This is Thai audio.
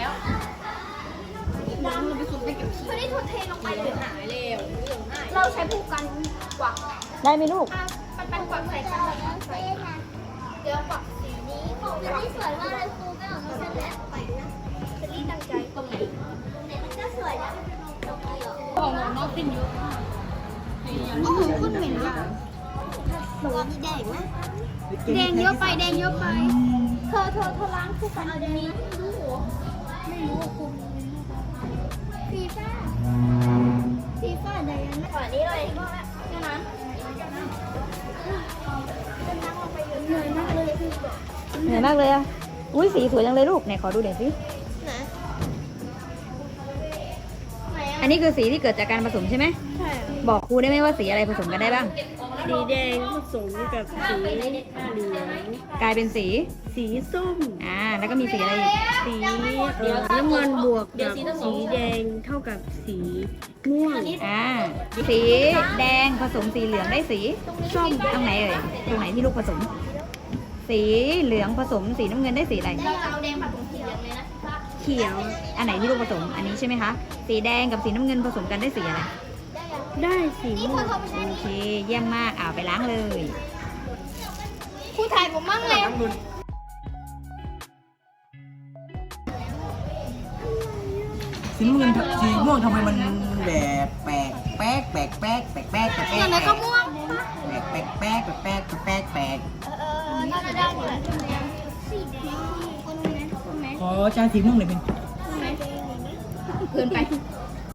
แล้วดำเราไปสุดไปเก็บขี้ไม่ได้ทุนเทลงไปเลยหายเร็วเหลืองหายเราใช้ผูกกันกวักได้ไหมลูกปันปันกวักใส่กันแบบนั้นใส่เดี๋ยวกวักสีนี้ของนี่สวยมากเลยครูไม่เอามาเส้นแล้วไปนะเชลี่ตั้งใจตรงไหนตรงไหนมันก็สวยแล้วตรงนี้เหรอของน้องตินเยอะมากโอ้โหคุณเหม็นอะหนูมีแดงนะแดงเยอะไปแดงเยอะไป เธอเธอเธอล้างคู่กันเอาแดงนี้ดูหัว ไม่รู้ว่าคุณฟีฟ่าฟีฟ่าแดงนะก่อนนี้เลยแค่นั้นเหนื่อยมากเลยคือแบบเหนื่อยมากเลยอะ อุ้ยสีสวยจังเลยลูกไหนขอดูหน่อยสินะไหนอันนี้คือสีที่เกิดจากการผสมใช่ไหมใช่ บอกครูได้ไหมว่าสีอะไรผสมกันได้บ้าง สีแดงผสมกับสีเหลืองกลายเป็นสี สีส้ม อ่า แล้วก็มีสีอะไรอีก สี เอ่อน้ำเงินบวกกับสีแดงเท่ากับสีม่วงอ่าสีแดงผสมสีเหลืองได้สีส้มตรงไหนเอ่ยตรงไหนที่ลูกผสม สีเหลืองผสมสีน้ำเงินได้สีอะไรเราเอาแดงผัดผงสีเหลืองเลยนะเขียว อันไหนที่ลูกผสมอันนี้ใช่ไหมคะสีแดงกับสีน้ำเงินผสมกันได้สีอะไรได้สีนี่ม่เธวองโทรไปใช้โอนี่เคเยี่ยมมากอ่าไปล้างเลยครูถ่ายผมมั่งเลย สีม่วงสีม่วงทำไมมันแบบแปลกแป๊กแปลกแป๊กแปลกแป๊กแปลกแป๊กอย่างไรก็ม่วงแปลกแปลกแป๊กแปลกแป๊กแปลกแปลกเออน่าจะได้หมดแหละสีแดงคนไหนคนไหนขอจานสีม่วงหน่อยเป็นเกินไป